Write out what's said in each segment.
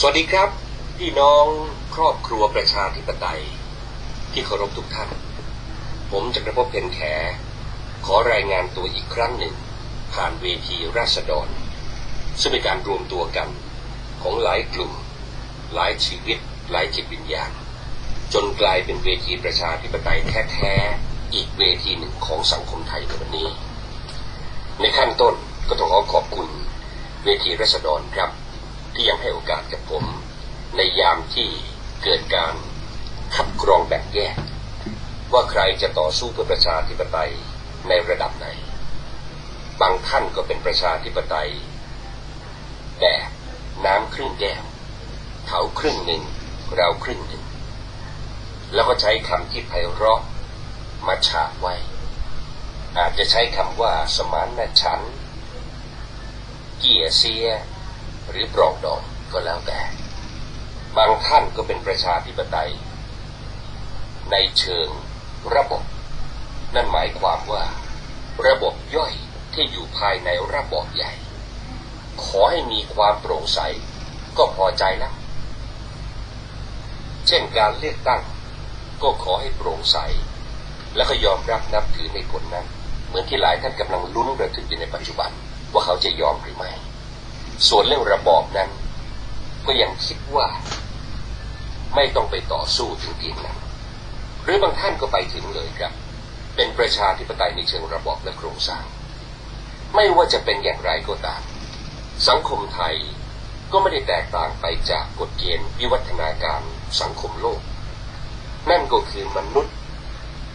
สวัสดีครับ พี่น้องครอบครัวประชาธิปไตย ที่เคารพทุกท่าน ผมจักรภพเพนแข ขอรายงานตัวอีกครั้งหนึ่ง ผ่านเวทีราษฎร ซึ่งเป็นการรวมตัวกันของหลายกลุ่ม หลายชีวิต หลายจิตวิญญาณ จนกลายเป็นเวทีประชาธิปไตยแท้ๆอีกเวทีหนึ่งของสังคมไทยในวันนี้ ในขั้นต้นก็ต้องขอขอบคุณเวทีราษฎรครับ ที่ยังให้โอกาสกับผม ในยามที่เกิดการคัดกรองแบ่งแยก ว่าใครจะต่อสู้เพื่อประชาธิปไตยในระดับไหน บางท่านก็เป็นประชาธิปไตยแบบน้ำครึ่งแก้วเขาครึ่งหนึ่งเราครึ่งหนึ่ง แล้วก็ใช้คำที่ไพเราะมาฉาบไว้ อาจจะใช้คำว่าสมานฉันเกียเซีย หรือปรองดองก็แล้วแต่ บางท่านก็เป็นประชาธิปไตย ในเชิงระบบ นั่นหมายความว่า ระบบย่อยที่อยู่ภายในระบบใหญ่ ขอให้มีความโปร่งใสก็พอใจแล้ว เช่นการเลือกตั้ง ก็ขอให้โปร่งใส แล้วก็ยอมรับนับถือในผลนั้น เหมือนที่หลายท่านกำลังลุ้นระทึกอยู่ในปัจจุบันว่าเขาจะยอมหรือไม่ ส่วนเรื่องระบอบนั้น ก็ยังคิดว่า ไม่ต้องไปต่อสู้ถึงเพียงนั้นหรือบางท่านก็ไปถึงเลยครับ เป็นประชาธิปไตยในเชิงระบอบและโครงสร้าง ไม่ว่าจะเป็นอย่างไรก็ตาม สังคมไทยก็ไม่ได้แตกต่างไปจากกฎเกณฑ์วิวัฒนาการสังคมโลก นั่นก็คือมนุษย์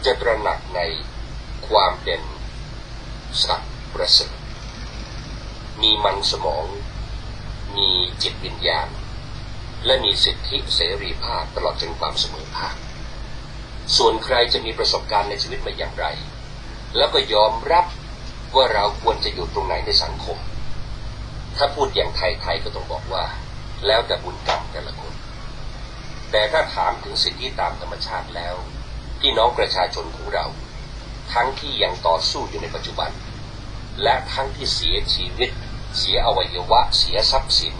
จะตระหนักในความเป็นสัตว์ประเสริฐมีมันสมอง มีจิตวิญญาณ และมีสิทธิเสรีภาพตลอดจนความเสมอภาค ส่วนใครจะมีประสบการณ์ในชีวิตมาอย่างไร แล้วก็ยอมรับว่าเราควรจะอยู่ตรงไหนในสังคม ถ้าพูดอย่างไทยๆก็ต้องบอกว่า แล้วแต่บุญกรรมแต่ละคน แต่ถ้าถามถึงสิทธิตามธรรมชาติแล้วพี่น้องประชาชนของเรา ทั้งที่ยังต่อสู้อยู่ในปัจจุบัน และทั้งที่เสียชีวิต เสียอวัยวะ เสียทรัพย์สิน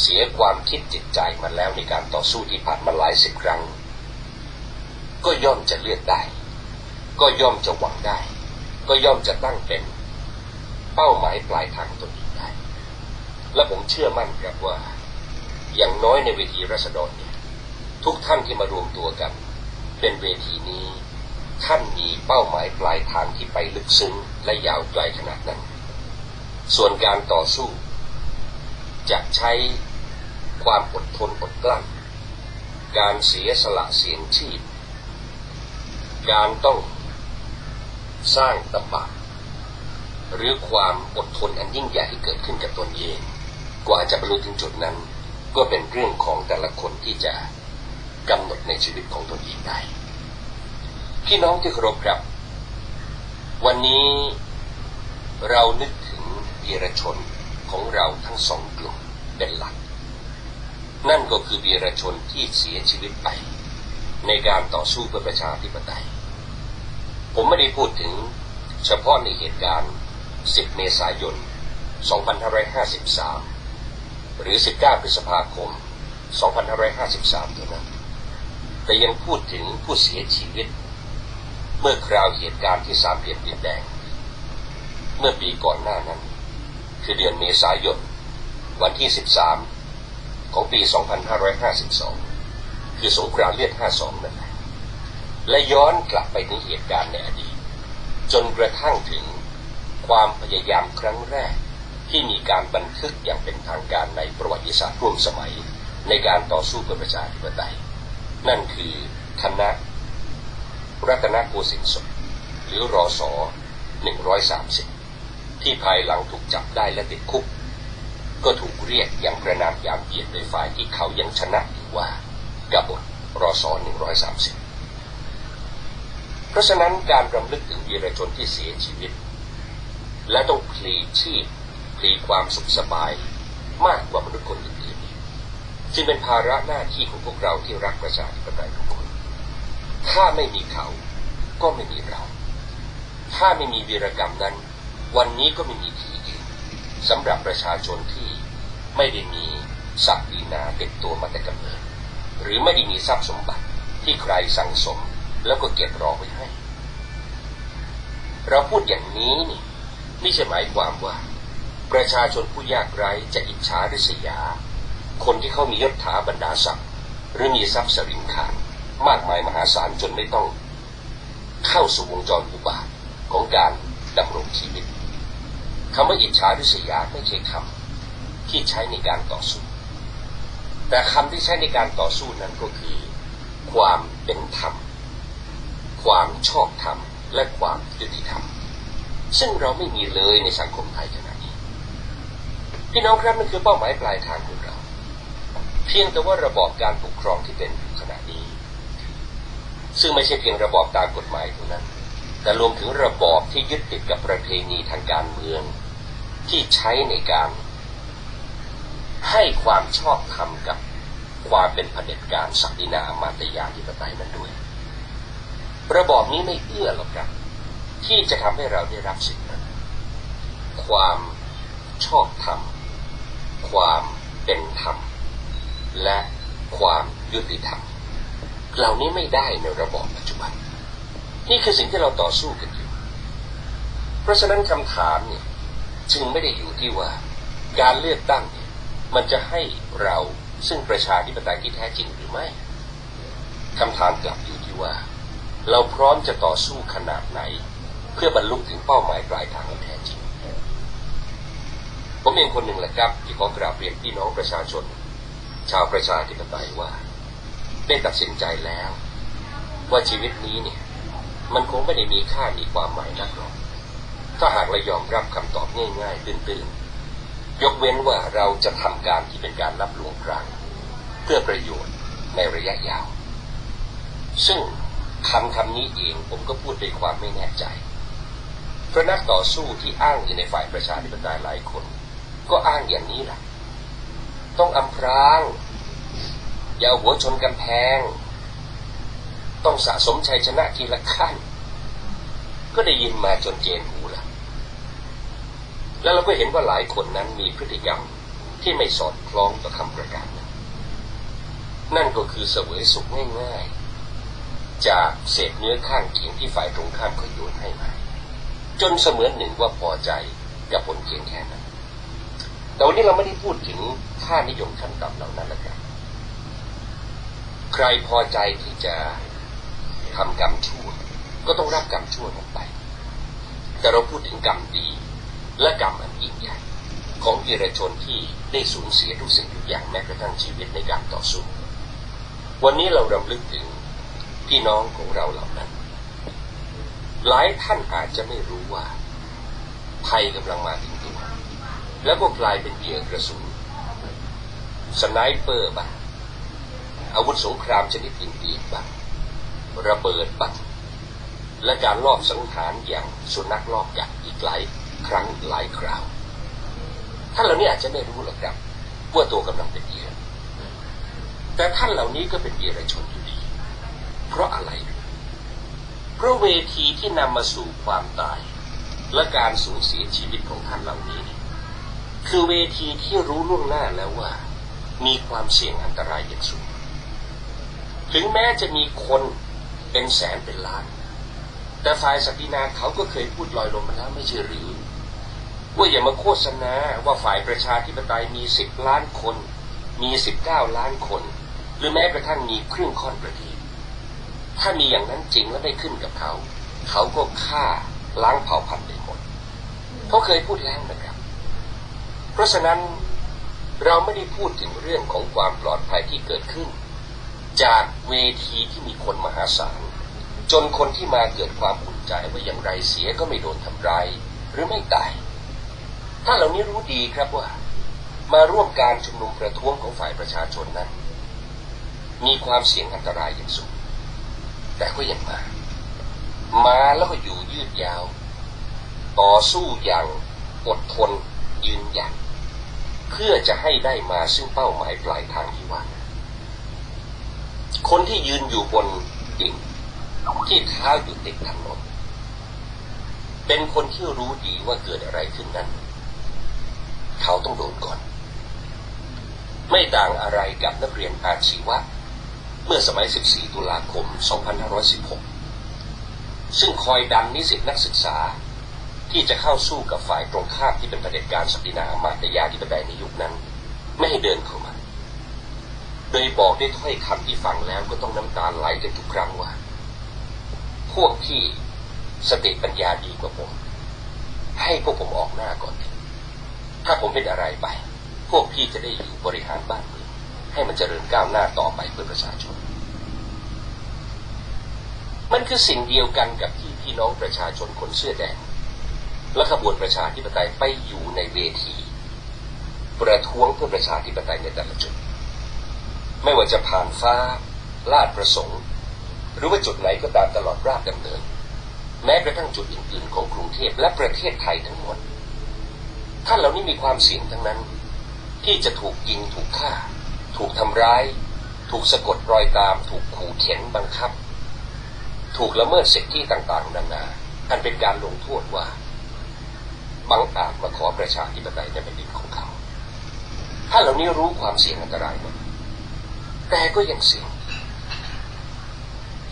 เสียความคิดจิตใจมาแล้วในการต่อสู้ที่ผ่านมาหลายสิบครั้ง ก็ย่อมจะเลือกได้ ก็ย่อมจะหวังได้ ก็ย่อมจะตั้งเป็น เป้าหมายปลายทางตนเองได้ และผมเชื่อมั่นครับว่า อย่างน้อยในเวทีรัษฎรเนี่ยทุกท่านที่มารวมตัวกัน เป็นเวทีนี้ท่านมีเป้าหมายปลายทางที่ไปลึกซึ้งและยาวไกลขนาดนั้น ส่วนการต่อสู้ จะใช้ความอดทนอดกลั้น การเสียสละเสียงชีพ การต้องสร้างตบะหรือความอดทนอันยิ่งใหญ่ที่เกิดขึ้นกับตนเอง กว่าจะบรรลุถึงจุดนั้น ก็เป็นเรื่องของแต่ละคนที่จะกำหนดในชีวิตของตนเองได้พี่น้องที่เคารพครับ วันนี้เรานึก ถึงวีรชนของเราทั้งสองกลุ่มเป็นหลัก นั่นก็คือวีรชนที่เสียชีวิตไป ในการต่อสู้เพื่อประชาธิปไตย ผมไม่ได้พูดถึงเฉพาะในเหตุการณ์ 10 เมษายน 2553 หรือ 19 พฤษภาคม 2553เท่านั้น แต่ยังพูดถึงผู้เสียชีวิต เมื่อคราวเหตุการณ์ที่สามเหลี่ยมดินแดง เมื่อปีก่อนหน้านั้น คือเดือนเมษายนวันที่ 13 ของปี 2552 คือสงครามเลือด 52 นั่นแหละและย้อนกลับไปถึงเหตุการณ์ในอดีต จนกระทั่งถึงความพยายามครั้งแรกที่มีการบันทึกอย่างเป็นทางการในประวัติศาสตร์ร่วมสมัยในการต่อสู้เพื่อประชาธิปไตย นั่นคือคณะรัตนโกสินทร์หรือรอสอ130 ที่ภายหลังถูกจับได้และติดคุก ก็ถูกเรียกอย่างประนามยามเกียรติโดยฝ่ายที่เขายังชนะอยู่ว่ากบฏรอสอ130 เพราะฉะนั้นการรำลึกถึงวีรชนที่เสียชีวิต และต้องพลีชีพพลีความสุขสบายมากกว่ามนุษย์คนอื่นๆจึงเป็นภาระหน้าที่ของพวกเราที่รักประชาธิปไตยทุกคน ถ้าไม่มีเขาก็ไม่มีเรา ถ้าไม่มีวีรกรรมนั้น วันนี้ก็ไม่มีที่ยืนสำหรับประชาชนที่ไม่ได้มีศักดินาเด็ดตัวมาแต่กำเนิดหรือไม่ได้มีทรัพย์สมบัติที่ใครสั่งสมแล้วก็เก็บรอไว้ให้ เราพูดอย่างนี้นี่ไม่ใช่หมายความว่า ประชาชนผู้ยากไร้จะอิจฉาริษยา คนที่เขามียศถาบรรดาศักดิ์หรือมีทรัพย์สริงคารมากมายมหาศาลจนไม่ต้อง เข้าสู่วงจรอุบาทของการดำรงชีวิต คำว่าอิจฉาริษยาไม่ใช่คำที่ใช้ในการต่อสู้ แต่คำที่ใช้ในการต่อสู้นั้นก็คือ ความเป็นธรรม ความชอบธรรม และความยุติธรรม ซึ่งเราไม่มีเลยในสังคมไทยขณะนี้ พี่น้องครับมันคือเป้าหมายปลายทางของเรา เพียงแต่ว่าระบอบการปกครองที่เป็นอยู่ขณะนี้ ซึ่งไม่ใช่เพียงระบอบตามกฎหมายเท่านั้นแต่รวมถึงระบอบที่ยึดติดกับประเพณีทางการเมือง ที่ใช้ในการ ให้ความชอบธรรมกับความเป็นเผด็จการศักดินาอมาตยาธิปไตยนั้นด้วย ระบอบนี้ไม่เอื้อหรอกครับ ที่จะทำให้เราได้รับสิ่งนั้น ความชอบธรรม ความเป็นธรรม และความยุติธรรม เหล่านี้ไม่ได้ในระบอบปัจจุบัน นี่คือสิ่งที่เราต่อสู้กันอยู่ เพราะฉะนั้นคำถามเนี่ย จึงไม่ได้อยู่ที่ว่า การเลือกตั้งมันจะให้เราซึ่งประชาธิปไตยที่แท้จริงหรือไม่คำถามกลับอยู่ที่ว่า เราพร้อมจะต่อสู้ขนาดไหน เพื่อบรรลุถึงเป้าหมายปลายทางที่แท้จริงผมเองคนหนึ่งแหละครับ ที่ขอกราบเรียนพี่น้องประชาชน ชาวประชาธิปไตยว่า ได้ตัดสินใจแล้ว ว่าชีวิตนี้เนี่ย มันคงไม่ได้มีค่ามีความหมายนักหรอก ถ้าหากเรายอมรับคำตอบง่ายๆตื้นๆยกเว้นว่าเราจะทำการที่เป็นการรับลวงกลางเพื่อประโยชน์ในระยะยาว ซึ่งคำคำนี้เองผมก็พูดด้วยความไม่แน่ใจเพราะนักต่อสู้ที่อ้างอยู่ในฝ่ายประชาธิปไตยหลายคน ก็อ้างอย่างนี้แหละต้องอำพรางอย่าหัวชนกำแพง ต้องสะสมชัยชนะทีละขั้น ก็ได้ยินมาจนเจนหู แล้วเราก็เห็นว่าหลายคนนั้นมีพฤติกรรมที่ไม่สอดคล้องต่อคำประกาศนั้นนั่นก็คือเสวยสุขง่ายๆ จากเศษเนื้อข้างเคียงที่ฝ่ายตรงข้ามเขาโยนให้มาจนเสมือนหนึ่งว่าพอใจกับผลเพียงแค่นั้นแต่วันนี้เราไม่ได้พูดถึงค่านิยมขั้นต่ำเหล่านั้นนะครับใครพอใจที่จะทำกรรมชั่ว ก็ต้องรับกรรมชั่วนั้นไป แต่เราพูดถึงกรรมดี และกรรมอันยิ่งใหญ่ของวีรชนที่ได้สูญเสียทุกสิ่งทุกอย่างแม้กระทั่งชีวิตในการต่อสู้ วันนี้เรารำลึกถึงพี่น้องของเราเหล่านั้น หลายท่านอาจจะไม่รู้ว่าภัยกำลังมาถึงตัว แล้วก็กลายเป็นเหยื่อกระสุนสไนเปอร์บ้างอาวุธสงครามชนิดอื่นๆบ้างระเบิดบ้างและการลอบสังหารอย่างสุนัขลอบกัดอีกหลาย ครั้งหลายคราวท่านเหล่านี้อาจจะไม่รู้หรอกครับว่าตัวกำลังเป็นเหยื่อแต่ท่านเหล่านี้ก็เป็นเหยื่อชนอยู่ดี เพราะอะไร เพราะเวทีที่นำมาสู่ความตาย และการสูญเสียชีวิตของท่านเหล่านี้ คือเวทีที่รู้ล่วงหน้าแล้วว่า มีความเสี่ยงอันตรายอย่างสูง ถึงแม้จะมีคนเป็นแสนเป็นล้าน แต่ฝ่ายศักดินาเขาก็เคยพูดลอยลมมาแล้วไม่ใช่หรือ ว่าอย่ามาโฆษณาว่าฝ่ายประชาธิปไตยมีสิบล้านคน มีสิบเก้าล้านคน หรือแม้กระทั่งมีครึ่งค่อนประเทศถ้ามีอย่างนั้นจริงแล้วไม่ขึ้นกับเขา เขาก็ฆ่าล้างเผ่าพันธุ์ไปหมดเขาเคยพูดแล้วนะครับ เพราะฉะนั้นเราไม่ได้พูดถึงเรื่องของความปลอดภัยที่เกิดขึ้น จากเวทีที่มีคนมหาศาลจนคนที่มาเกิดความอุ่นใจว่าอย่างไรเสียก็ไม่โดนทำร้ายหรือไม่ตาย ถ้าเหล่านี้รู้ดีครับว่า มาร่วมการชุมนุมประท้วงของฝ่ายประชาชนนั้น มีความเสี่ยงอันตรายอย่างสูง แต่ก็ยังมา มาแล้วก็อยู่ยืดยาว ต่อสู้อย่างอดทนยืนหยัดเพื่อจะให้ได้มาซึ่งเป้าหมายปลายทางที่ว่าคนที่ยืนอยู่บนดิ่งที่เท้าอยู่ติดถนนเป็นคนที่รู้ดีว่าเกิดอะไรขึ้นนั้น เขาต้องโดนก่อน ไม่ต่างอะไรกับนักเรียนอาชีวะ เมื่อสมัย 14 ตุลาคม 2516 ซึ่งคอยดันนิสิตนักศึกษา ที่จะเข้าสู้กับฝ่ายตรงข้ามที่เป็นเผด็จการศักดินาอมาตยาธิปไตยในยุคนั้น ไม่ให้เดินเข้ามา โดยบอกด้วยถ้อยคำที่ฟังแล้วก็ต้องน้ำตาไหลกันทุกครั้งว่า พวกที่สติปัญญาดีกว่าผม ให้พวกผมออกหน้าก่อนเถอะ ถ้าผมเป็นอะไรไป พวกพี่จะได้อยู่บริหารบ้านเมืองให้มันเจริญก้าวหน้าต่อไปเพื่อประชาชน มันคือสิ่งเดียวกันกับที่พี่น้องประชาชนคนเสื้อแดง และขบวนประชาธิปไตยไปอยู่ในเวที ประท้วงเพื่อประชาธิปไตยในแต่ละจุด ไม่ว่าจะผ่านฟ้า ลาดประสงค์ หรือว่าจุดไหนก็ตามตลอดราบดำเนิน แม้กระทั่งจุดอื่นๆของกรุงเทพและประเทศไทยทั้งหมด ท่านเหล่านี้มีความเสี่ยงทั้งนั้น ที่จะถูกยิงถูกฆ่า ถูกทำร้าย ถูกสะกดรอยตาม ถูกขู่เข็นบังคับ ถูกละเมิดสิทธิต่างๆนานาอันเป็นการลงโทษว่าบังอาจมาขอประชาธิปไตยในแผ่นดินของเขาถ้านเหล่านี้รู้ความเสี่ยงอันตรายหมดแต่ก็ยังเสี่ยง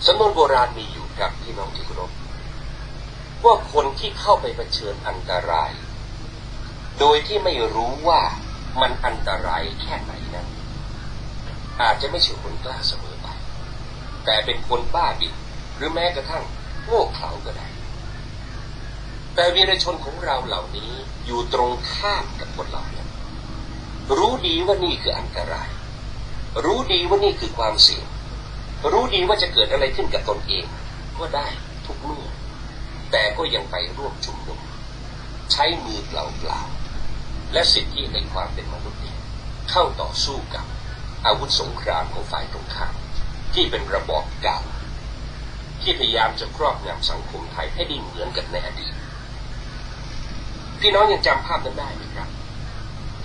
สำนวนโบราณมีอยู่ครับพี่น้องที่เคารพว่าคนที่เข้าไปเผชิญอันตราย โดยที่ไม่รู้ว่ามันอันตรายแค่ไหนนั้นอาจจะไม่ใช่คนกล้าเสมอไป แต่เป็นคนบ้าบินหรือแม้กระทั่งโง่เขลาก็ได้ แต่วีรชนของเราเหล่านี้อยู่ตรงข้ามกับคนเหล่านั้นรู้ดีว่านี่คืออันตราย รู้ดีว่านี่คือความเสี่ยง รู้ดีว่าจะเกิดอะไรขึ้นกับตนเอง ก็ได้ทุกเมื่อแต่ก็ยังไปร่วมชุมนุม ใช้มือเปล่าๆ และสิทธิในความเป็นมนุษย์เข้าต่อสู้กับอาวุธสงครามของฝ่ายตรงข้ามที่เป็นระบอบเก่าที่พยายามจะครอบงำสังคมไทยให้ได้เหมือนกับในอดีตพี่น้องยังจำภาพนั้นได้ไหมครับ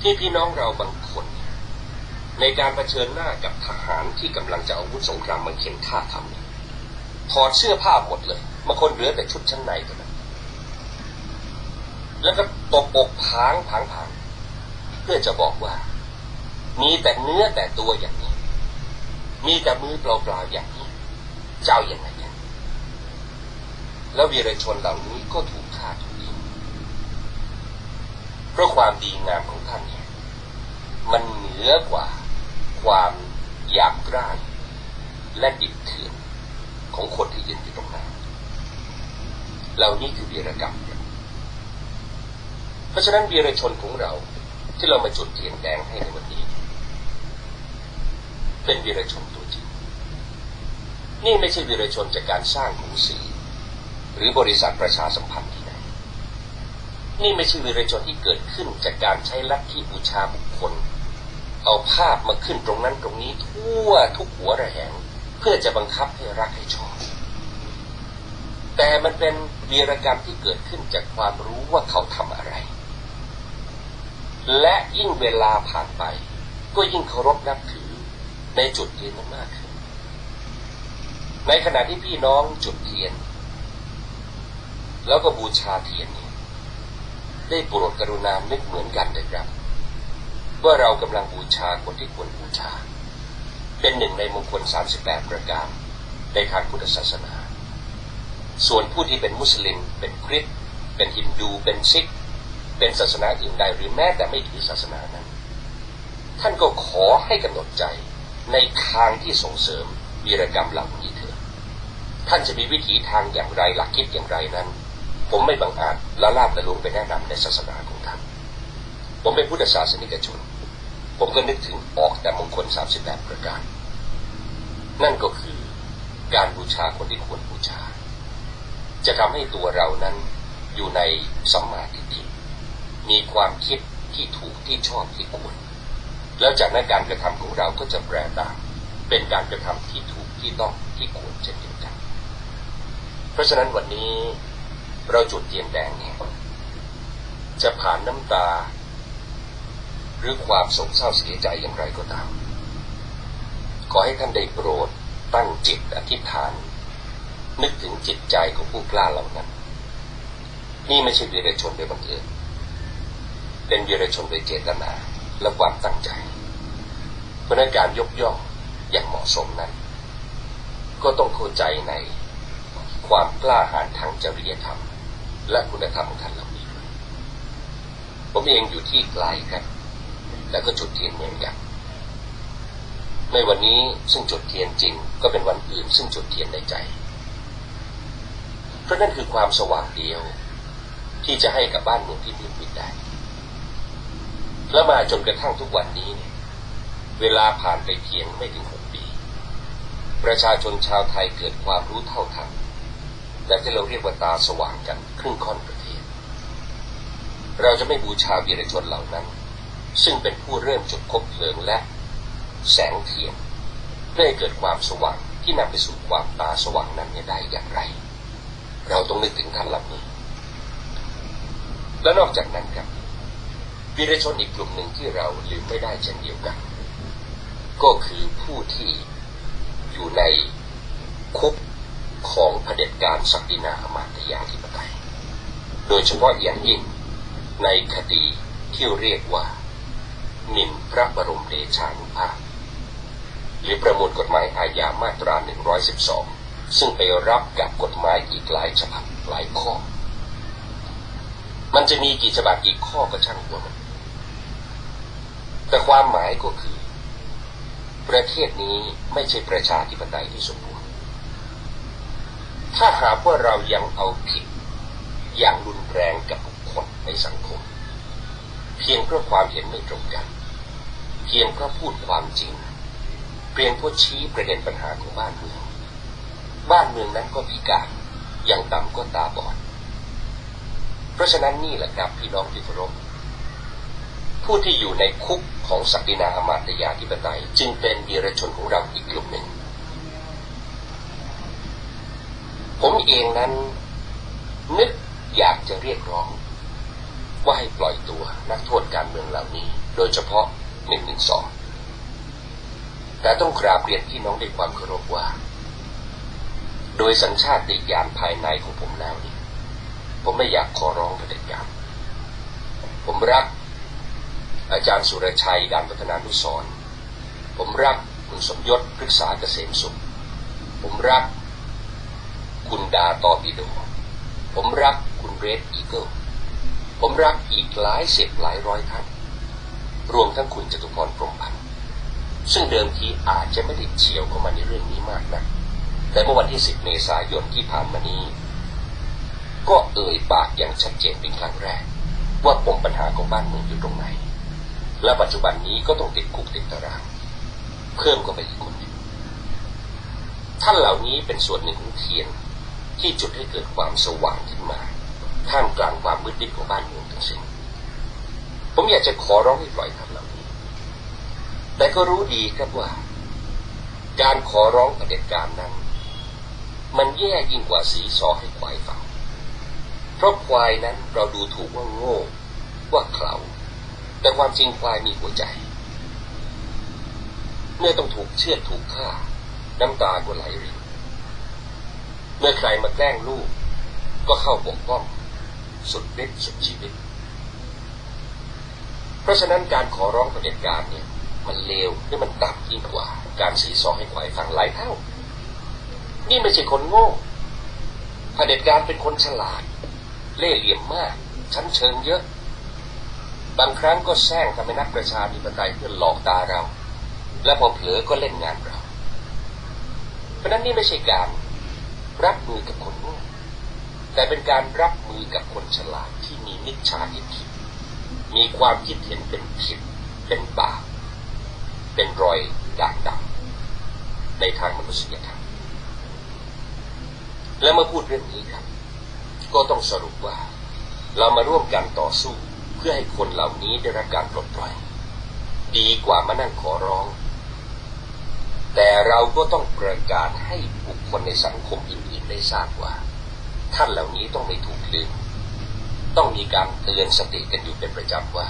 ที่พี่น้องเราบางคน ในการเผชิญหน้ากับทหารที่กำลังจะเอาอาวุธสงครามมาเข็นฆ่าทำเนี่ยถอดเสื้อผ้าหมดเลยบางคนเหลือแต่ชุดชั้นในเท่านั้นแล้วก็ตบอกผางผางผาง พื่อจะบอกว่า มีแต่เนื้อแต่ตัวอย่างนี้ มีแต่มือเปล่าๆอย่างนี้ เจ้าอย่างไรกันแล้ววีรชนเหล่านี้ก็ถูกฆ่าถูกยิงเพราะความดีงามของท่านเนี่ยมันเหนือกว่าความหยาบกร้านและดิบเถื่อนของคนที่ยืนอยู่ตรงนั้นเหล่านี้คือวีรกรรมเพราะฉะนั้นวีรชนของเรา ที่เรามาจุดเทียนแดงให้ในวันนี้ เป็นวีรชนตัวจริง นี่ไม่ใช่วีรชนจากการสร้างหนังสือหรือบริษัทประชาสัมพันธ์ที่ไหนนี่ไม่ใช่วีรชนที่เกิดขึ้นจากการใช้ลัทธิบูชาบุคคล เอาภาพมาขึ้นตรงนั้นตรงนี้ทั่วทุกหัวระแหง เพื่อจะบังคับให้รักให้ชอบแต่มันเป็นวีรกรรมที่เกิดขึ้นจากความรู้ว่าเขาทำอะไร และยิ่งเวลาผ่านไป ก็ยิ่งเคารพนับถือในจุดยืนนั้นมากขึ้น ในขณะที่พี่น้องจุดเทียน แล้วก็บูชาเทียนเนี่ยได้โปรดกรุณานึกเหมือนกันเลยครับว่าเรากำลังบูชาคนที่ควรบูชา เป็นหนึ่งในมงคล 38 ประการในทางพุทธศาสนา ส่วนผู้ที่เป็นมุสลิม เป็นคริสต์เป็นฮินดู เป็นซิก เป็นศาสนาอื่นใดหรือแม้แต่ไม่ถือศาสนานั้น ท่านก็ขอให้กำหนดใจในทางที่ส่งเสริมวีรกรรมเหล่านี้เถิดท่านจะมีวิถีทางอย่างไรหลักคิดอย่างไรนั้น ผมไม่บังอาจละลาบละลวงไปแนะนำในศาสนาของท่าน ผมเป็นพุทธศาสนิกชน ผมก็นึกถึงออกแต่มงคล 38 ประการ นั่นก็คือการบูชาคนที่ควรบูชา จะทำให้ตัวเรานั้นอยู่ในสัมมาทิฏฐิ มีความคิดที่ถูกที่ชอบที่ควรแล้วจากนั้นการกระทำของเราก็จะแปรตามเป็นการกระทำที่ถูกที่ต้องที่ควรเช่นเดียวกัน เพราะฉะนั้นวันนี้เราจุดเทียนแดงเนี่ยจะผ่านน้ำตา หรือความโศกเศร้าเสียใจอย่างไรก็ตาม ขอให้ท่านได้โปรดตั้งจิตอธิษฐาน นึกถึงจิตใจของผู้กล้าเหล่านั้น นี่ไม่ใช่วีรชนโดยบังเอิญ เป็นวีรชนโดยเจตนาและความตั้งใจ เพราะนั้นการยกย่องอย่างเหมาะสมนั้น ก็ต้องเข้าใจในความกล้าหาญทางจริยธรรม และคุณธรรมของท่านเหล่านี้ด้วยผมเองอยู่ที่ไกลครับแล้วก็จุดเทียนเหมือนกันในวันนี้ซึ่งจุดเทียนจริง ก็เป็นวันอื่นซึ่งจุดเทียนในใจ เพราะนั่นคือความสว่างเดียวที่จะให้กับบ้านเมืองที่มืดมิดได้ แล้วมาจนกระทั่งทุกวันนี้เนี่ยเวลาผ่านไปเพียงไม่ถึงหกปี ประชาชนชาวไทยเกิดความรู้เท่าทันและที่เราเรียกว่าตาสว่างกันครึ่งค่อนประเทศ เราจะไม่บูชาวีรชนเหล่านั้น ซึ่งเป็นผู้เริ่มจุดคบเพลิงและ แสงเทียนเพื่อให้เกิดความสว่างที่นำไปสู่ความตาสว่างนั้นได้อย่างไร เราต้องนึกถึงท่านเหล่านี้และนอกจากนั้นครับ วีรชนอีกกลุ่มหนึ่งที่เราลืมไม่ได้เช่นเดียวกัน ก็คือผู้ที่อยู่ในคุกของเผด็จการศักดินาอมาตยาธิปไตย โดยเฉพาะอย่างยิ่งในคดีที่เรียกว่าหมิ่นพระบรมเดชานุภาพ หรือประมวลกฎหมายอาญามาตรา 112 ซึ่งไปรับกับกฎหมายอีกหลายฉบับหลายข้อ มันจะมีกี่ฉบับกี่ข้อก็ช่างหัวมัน แต่ความหมายก็คือ ประเทศนี้ไม่ใช่ประชาธิปไตยที่สมบูรณ์ ถ้าหากว่าเรายังเอาผิดอย่างรุนแรงกับบุคคลในสังคม เพียงเพราะความเห็นไม่ตรงกัน เพียงเพราะพูดความจริง เพียงเพราะชี้ประเด็นปัญหาของบ้านเมือง บ้านเมืองนั้นก็พิการอย่างต่ำก็ตาบอด เพราะฉะนั้นนี่แหละครับพี่น้องที่เคารพ ผู้ที่อยู่ในคุกของศักดินาอมาตยาธิปไตย จึงเป็นวีรชนของเราอีกกลุ่มหนึ่ง ผมเองนั้น นึกอยากจะเรียกร้อง ว่าให้ปล่อยตัวนักโทษการเมืองเหล่านี้ โดยเฉพาะหนึ่งหนึ่งสองแต่ต้องกราบเรียนพี่น้องด้วยความเคารพว่า โดยสัญชาติญาณภายในของผมแล้วนี่ผมไม่อยากขอร้องเผด็จการผมรัก อาจารย์สุรชัยดานพัฒนานุสรผมรักคุณสมยศพฤกษาเกษมสุข ผมรักคุณดาตอปิโด ผมรักคุณเรดอีเกิล ผมรักอีกหลายสิบหลายร้อยท่าน รวมทั้งคุณจตุพรพรมพันธ์ซึ่งเดิมทีอาจจะไม่ได้เฉียวเข้ามาในเรื่องนี้มากนะัก แต่เมื่อวันที่ 10 เมษายนที่ผ่านมานี้ ก็เอ่ยปากอย่างชัดเจนเป็นครั้งแรก ว่าปมปัญหาของบ้านเมืองอยู่ตรงไหน และปัจจุบันนี้ก็ต้องติดคุกติดตาราง เพิ่มก็ไปอีกคนหนึ่งท่านเหล่านี้เป็นส่วนหนึ่งของเทียนที่จุดให้เกิดความสว่างขึ้นมาท่ามกลางความมืดมิดของบ้านเมืองทั้งสิ้นผมอยากจะขอร้องให้ปล่อยท่านเหล่านี้ แต่ก็รู้ดีครับว่า การขอร้องประเด็จการนั้น มันแย่ยิ่งกว่าสีสอให้ควายฟังเพราะควายนั้นเราดูถูกว่าโง่ว่าเขลา แต่ความจริงควายมีหัวใจ เมื่อต้องถูกเชือดถูกฆ่า น้ำตาก็ไหลรินเมื่อใครมาแกล้งลูก ก็เข้าปกป้อง สุดฤทธิ์สุดชีวิต เพราะฉะนั้นการขอร้องประเด็จการเนี่ย มันเลวหรือมันต่ำยิ่งกว่า การสีสอให้ควายฟังหลายเท่า นี่ไม่ใช่คนโง่เผด็จการเป็นคนฉลาด เล่ห์เหลี่ยมมาก ชั้นเชิงเยอะ บางครั้งก็แซงทำให้นักประชาธิปไตยเพื่อหลอกตาเรา และพอเผลอก็เล่นงานเรา เพราะนั้นนี่ไม่ใช่การรับมือกับคนโง่แต่เป็นการรับมือกับคนฉลาดที่มีมิจฉาทิฏฐิมีความคิดเห็นเป็นผิดเป็นบาปเป็นรอยด่างดำในทางมนุษยธรรมและเมื่อพูดเรื่องนี้ครับ ก็ต้องสรุปว่า เรามาร่วมกันต่อสู้ พื่อให้คนเหล่านี้ได้รับการปลดปล่อย ดีกว่ามานั่งขอร้อง แต่เราก็ต้องประกาศให้บุคคลในสังคมอื่นๆได้ทราบว่า ท่านเหล่านี้ต้องไม่ถูกลืม ต้องมีการเตือนสติกันอยู่เป็นประจำว่า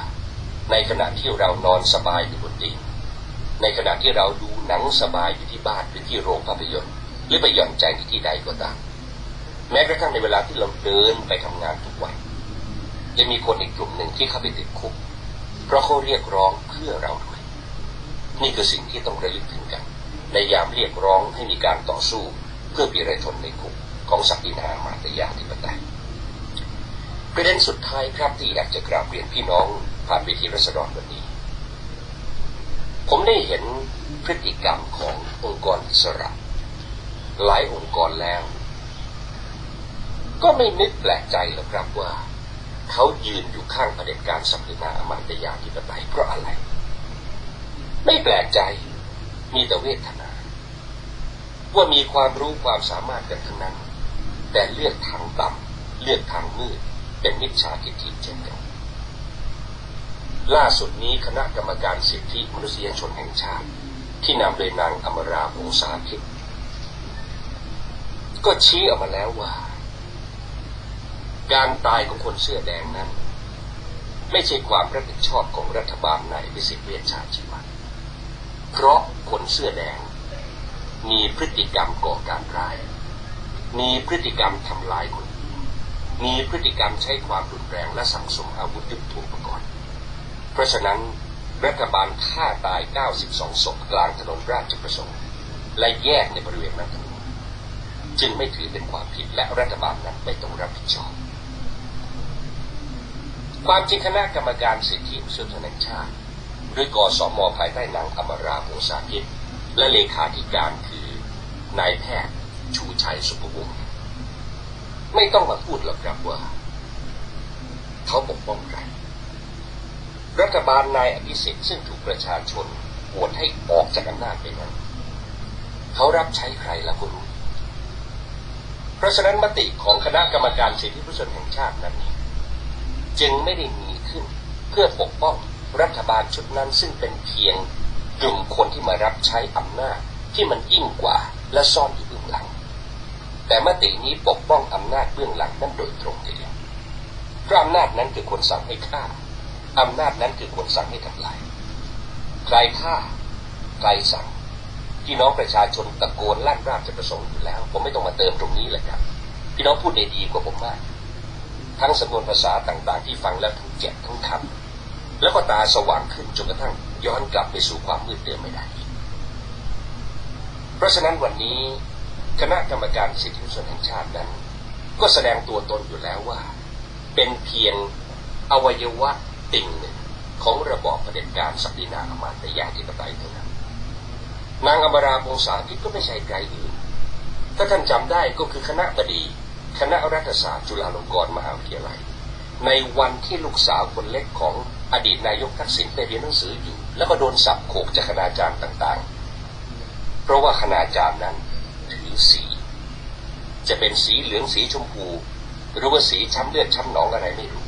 ในขณะที่เรานอนสบายอยู่บนเตียงในขณะที่เราดูหนังสบายอยู่ที่บ้านหรือที่โรงภาพยนตร์ หรือไปหย่อนใจอยู่ที่ใดก็ตามแม้กระทั่งในเวลาที่เราเดินไปทำงานทุกวัน ยังมีคนอีกกลุ่มหนึ่งที่เข้าไปติดคุก เพราะเขาเรียกร้องเพื่อเราด้วย นี่คือสิ่งที่ต้องระลึกถึงกัน ในยามเรียกร้องให้มีการต่อสู้ เพื่อปีไรทนในคุกของศักดินามาตยาธิปไตยประเด็นสุดท้ายครับที่อยากจะกราบเรียนพี่น้องผ่านเวทีรัศดรวันนี้ ผมได้เห็นพฤติกรรมขององค์กรอิสระ หลายองค์กรแล้ว ก็ไม่นึกแปลกใจหรอกครับว่า เขายืนอยู่ข้างประเด็จการศักดินาอมาตยาธิปไตยเพราะอะไร ไม่แปลกใจ มีแต่เวทนา ว่ามีความรู้ความสามารถกันทั้งนั้น แต่เลือกทางต่ำเลือกทางมืดเป็นมิจฉาทิฏฐิเช่นกันล่าสุดนี้คณะกรรมการสิทธิมนุษยชนแห่งชาติ ที่นำโดยนางอมราพงษาพิษก็ชี้ออกมาแล้วว่า การตายของคนเสื้อแดงนั้น ไม่ใช่ความรับผิดชอบของรัฐบาลในวิสิตเวชชาชีวะเพราะคนเสื้อแดง มีพฤติกรรมก่อการร้าย มีพฤติกรรมทำลายคนอื่นมีพฤติกรรมใช้ความรุนแรงและสั่งสมอาวุธยุทโธปกรณ์เพราะฉะนั้นรัฐบาลฆ่าตาย 92 ศพกลางถนนราชประสงค์ และแยกในบริเวณนั้น จึงไม่ถือเป็นความผิดและรัฐบาลนั้นไม่ต้องรับผิดชอบ ความจริงคณะกรรมการสิทธิมนุษยชนแห่งชาติ หรือกสมภายใต้นางอมราโหสากิจและเลขาธิการคือนายแพทย์ชูชัยสุภวงศ์ไม่ต้องมาพูดหรอกครับว่า เขาปกป้องใครรัฐบาลนายอภิสิทธิ์ซึ่งถูกประชาชนโหวตให้ออกจากอำนาจไปนั้น เขารับใช้ใครละคุณรู้เพราะฉะนั้นมติของคณะกรรมการสิทธิมนุษยชนแห่งชาตินั้น จึงไม่ได้มีขึ้น เพื่อปกป้องรัฐบาลชุดนั้นซึ่งเป็นเพียงกลุ่มคนที่มารับใช้อำนาจที่มันยิ่งกว่าและซ่อนอยู่เบื้องหลัง แต่มตินี้ปกป้องอำนาจเบื้องหลังนั้นโดยตรงทีเดียวเพราะอำนาจนั้นคือคนสั่งให้ฆ่าอำนาจนั้นคือคนสั่งให้ทำลาย ใครฆ่าใครสั่งพี่น้องประชาชนตะโกนลั่นราชประสงค์อยู่แล้ว ผมไม่ต้องมาเติมตรงนี้เลยครับ พี่น้องพูดได้ดีกว่าผมมาก ทั้งสำนวนภาษาต่างๆ ที่ฟังแล้วทั้งเจ็บทั้งคำแล้วก็ตาสว่างขึ้นจนกระทั่งย้อนกลับไปสู่ความมืดเดิมไม่ได้ เพราะฉะนั้นวันนี้คณะกรรมการสิทธิมนุษยชนแห่งชาตินั้น ก็แสดงตัวตนอยู่แล้วว่า เป็นเพียงอวัยวะติ่งหนึ่งของระบอบเผด็จการศักดินาอมาตยาธิปไตยเท่านั้น นางอมราพงษาทิตก็ไม่ใช่ใครอื่น ถ้าท่านจำได้ก็คือคณะบดี คณะรัฐศาสตร์จุฬาลงกรณ์มหาวิทยาลัย ในวันที่ลูกสาวคนเล็กของอดีตนายกทักษิณไปเรียนหนังสืออยู่ แล้วก็โดนสับโขกจากคณาจารย์ต่างๆ เพราะว่าคณาจารย์นั้นถือสี จะเป็นสีเหลืองสีชมพูหรือว่าสีช้ำเลือดช้ำหนองอะไรไม่รู้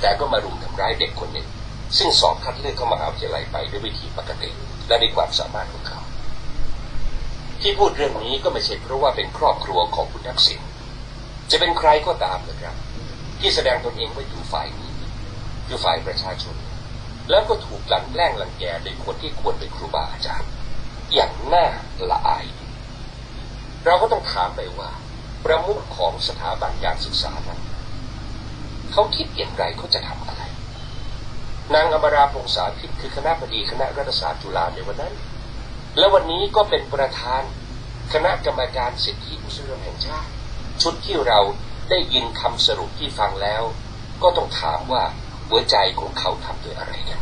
แต่ก็มารุมทำร้ายเด็กคนหนึ่งซึ่งสอบคัดเลือกเข้ามหาวิทยาลัยไปด้วยวิธีปกติและในความสามารถของเขา ที่พูดเรื่องนี้ก็ไม่ใช่เพราะว่าเป็นครอบครัวของคุณทักษิณ จะเป็นใครก็ตามนะครับ ที่แสดงตนเองว่าอยู่ฝ่ายนี้คือฝ่ายประชาชน แล้วก็ถูกกลั่นแกล้งลังแกโดยคนที่ควรเป็นครูบาอาจารย์ อย่างน่าละอาย เราก็ต้องถามไปว่า ประมุขของสถาบันการศึกษานั้นเขาคิดอย่างไรเขาจะทำอะไร นางอมราพงษาพิษคือคณะบดีคณะรัฐศาสตร์จุฬาในวันนั้น และวันนี้ก็เป็นประธาน คณะกรรมการสิทธิมนุษยชนแห่งชาติ ชุดที่เราได้ยินคำสรุปที่ฟังแล้ว ก็ต้องถามว่าหัวใจของเขาทำด้วยอะไรกัน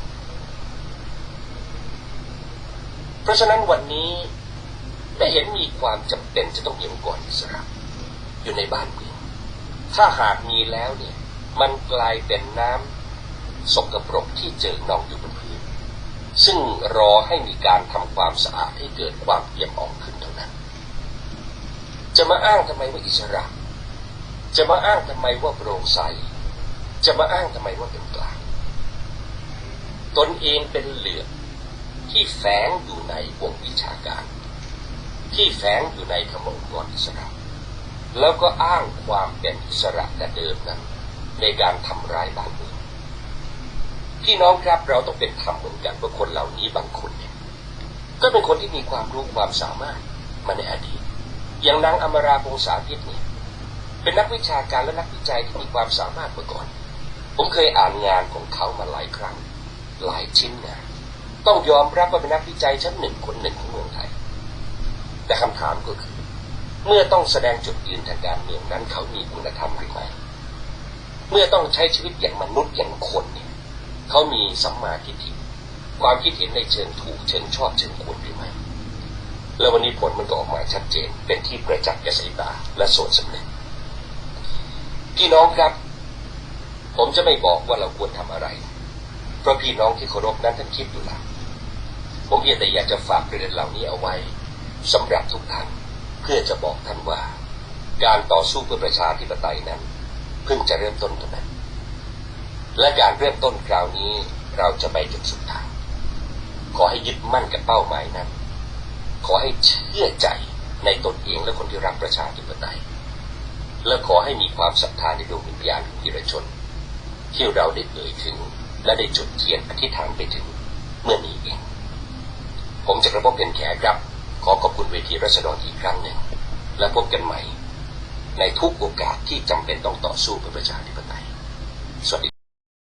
เพราะฉะนั้นวันนี้ได้เห็นมีความจำเป็นจะต้องมีองค์กรอิสระอยู่ในบ้านเมืองถ้าหากมีแล้วเนี่ยมันกลายเป็นน้ำสกปรกที่เจิ่งนองอยู่บนพื้น ซึ่งรอให้มีการทำความสะอาดให้เกิดความเอี่ยมอ่องขึ้นเท่านั้น จะมาอ้างทำไมว่าอิสระ จะมาอ้างทำไมว่าโปร่งใส จะมาอ้างทำไมว่าเป็นกลาง ตนเองเป็นเหลือกที่แฝงอยู่ในวงวิชาการ ที่แฝงอยู่ในขมองกรอิสระ แล้วก็อ้างความเป็นอิสระแต่เดิมนั้น ในการทำร้ายบ้านเมืองพี่น้องครับเราต้องเป็นธรรมเหมือนกันว่าคนเหล่านี้บางคนเนี่ยก็เป็นคนที่มีความรู้ความสามารถมาในอดีต อย่างนางอมราพงษาพิษเนี่ยเป็นนักวิชาการและนักวิจัยที่มีความสามารถมาก่อน ผมเคยอ่านงานของเขามาหลายครั้ง หลายชิ้นงาน ต้องยอมรับว่าเป็นนักวิจัยชั้นหนึ่งคนหนึ่งของเมืองไทย แต่คำถามก็คือ เมื่อต้องแสดงจุดยืนทางการเมืองนั้นเขามีคุณธรรมหรือไม่เมื่อต้องใช้ชีวิตอย่างมนุษย์อย่างคนเนี่ยเขามีสัมมาทิฏฐิความคิดเห็นในเชิงถูกเชิงชอบเชิงควร แล้ววันนี้ผลมันก็ออกมาชัดเจน เป็นที่ประจักษ์แก่สายตาและส่วนสำเร็จพี่น้องครับ ผมจะไม่บอกว่าเราควรทำอะไร เพราะพี่น้องที่เคารพนั้นท่านคิดอยู่แล้วผมเพียงแต่อยากจะฝากประเด็นเหล่านี้เอาไว้สำหรับทุกท่านเพื่อจะบอกท่านว่า การต่อสู้เพื่อประชาธิปไตยนั้น เพิ่งจะเริ่มต้นเท่านั้น และการเริ่มต้นคราวนี้เราจะไปจนสุดทางขอให้ยึดมั่นกับเป้าหมายนั้น ขอให้เชื่อใจในตนเองและคนที่รักประชาธิปไตย และขอให้มีความศรัทธาในดวงวิญญาณของวีรชน ที่เราได้เอ่ยถึง และได้จุดเทียนอธิษฐานไปถึงเมื่อนี้เอง ผมจะกระพบเป็นแขกครับ ขอขอบคุณเวทีรัษฎรอีกครั้งหนึ่ง และพบกันใหม่ ในทุกโอกาสที่จำเป็นต้องต่อสู้เพื่อประชาธิปไตยสวัสดี